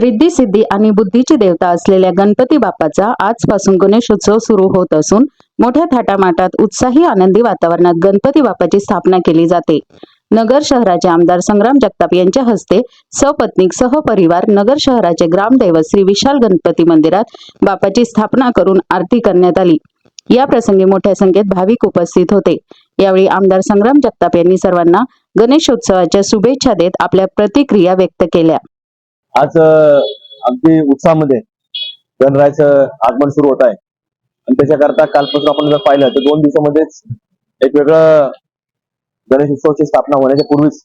रिद्धी सिद्धी आणि बुद्धीची देवता असलेल्या गणपती बाप्पाचा आजपासून गणेशोत्सव सुरू होत असून मोठ्या थाटामाटात उत्साही आनंदी वातावरणात गणपती बाप्पाची स्थापना केली जाते. नगर शहराचे आमदार संग्राम जगताप यांच्या हस्ते सपत्नीक सहपरिवार नगर शहराचे ग्रामदैवत श्री विशाल गणपती मंदिरात बापाची स्थापना करून आरती करण्यात आली. या प्रसंगी मोठ्या संख्येत भाविक उपस्थित होते. यावेळी आमदार संग्राम जगताप यांनी सर्वांना गणेशोत्सवाच्या शुभेच्छा देत आपल्या प्रतिक्रिया व्यक्त केल्या. आज अगदी उत्साहामध्ये गणरायाचं आगमन सुरू होत आहे. आणि त्याच्याकरता कालपासून आपण जर पाहिलं तर दोन दिवसामध्येच एक वेगळं गणेश उत्सवाची स्थापना होण्याच्या पूर्वीच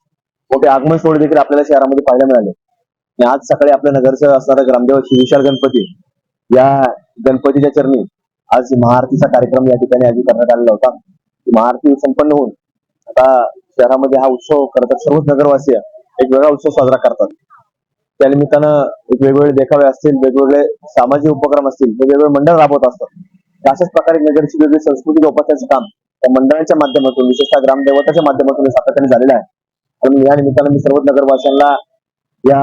मोठे आगमन सोहळे देखील आपल्याला शहरामध्ये पाहायला मिळाले. आणि आज सकाळी आपल्या नगरचं असणारा ग्रामदेव श्री विशाल गणपती या गणपतीच्या चरणी आज महाआरतीचा कार्यक्रम या ठिकाणी आयोजित करण्यात आलेला होता. महाआरती संपन्न होऊन आता शहरामध्ये हा उत्सव खरं तर सर्वच नगरवासीय एक वेगळा उत्सव साजरा करतात. त्या निमित्तानं वेगवेगळे देखावे असतील वेगवेगळे सामाजिक उपक्रम असतील वेगवेगळे मंडळ राबवत असतात. तर अशाच प्रकारे नगरची वेगळी संस्कृती जोपासण्याचं काम त्या मंडळाच्या माध्यमातून विशेषतः ग्रामदेवताच्या माध्यमातून सातत्याने झालेलं आहे. म्हणून या निमित्तानं मी सर्व नगरवासियांना या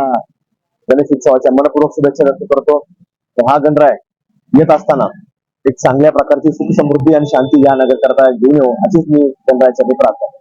गणेश उत्सवाच्या मनपूर्वक शुभेच्छा व्यक्त करतो. तर हा गणराय येत असताना एक चांगल्या प्रकारची सुख समृद्धी आणि शांती या नगरकरता घेऊन येऊ अशीच मी गणरायाच्या प्रार्थना